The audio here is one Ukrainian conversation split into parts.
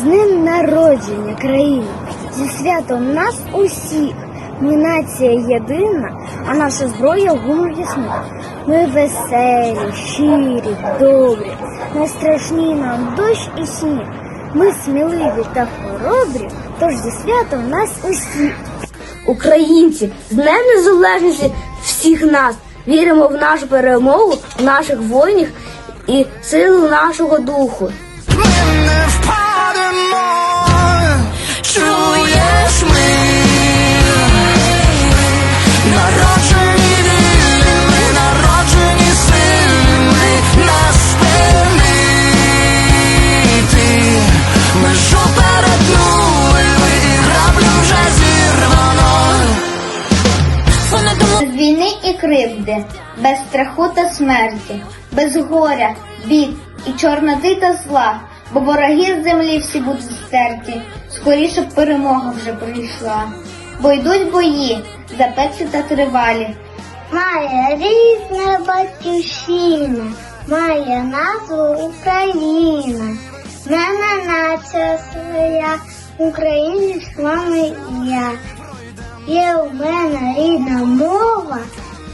З ним народження країни, зі святом нас усіх. Ми нація єдина, а наша зброя гумор сміх. Ми веселі, щирі, добрі, не страшні нам дощ і сніг. Ми сміливі та хоробрі, тож зі святом нас усіх. Українці, з Днем Незалежності всіх нас віримо в нашу перемогу, в наших воїнів і силу нашого духу. Кривди, без страху та смерті, без горя, бід і чорноти та зла, бо вороги з землі всі будуть стерті, скоріше б перемога вже прийшла. Бо йдуть бої, запеклі та тривалі. Має різна батьківщина, має назву Україна. Мене нація своя, українець мами і я. Є у мене рідна мова,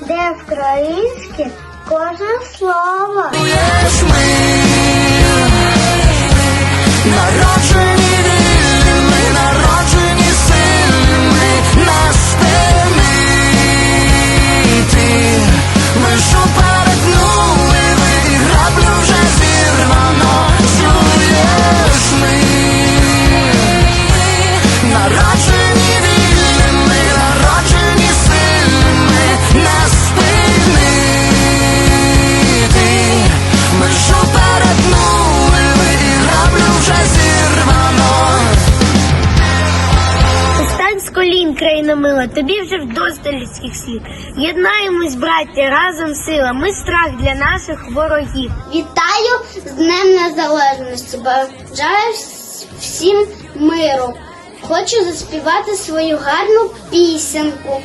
де українське кожне слово. З колін, країна мила, тобі вже вдосталь людських слів. Єднаємось, браття, разом сила. Ми страх для наших ворогів. Вітаю з Днем Незалежності. Бажаю всім миру. Хочу заспівати свою гарну пісенку.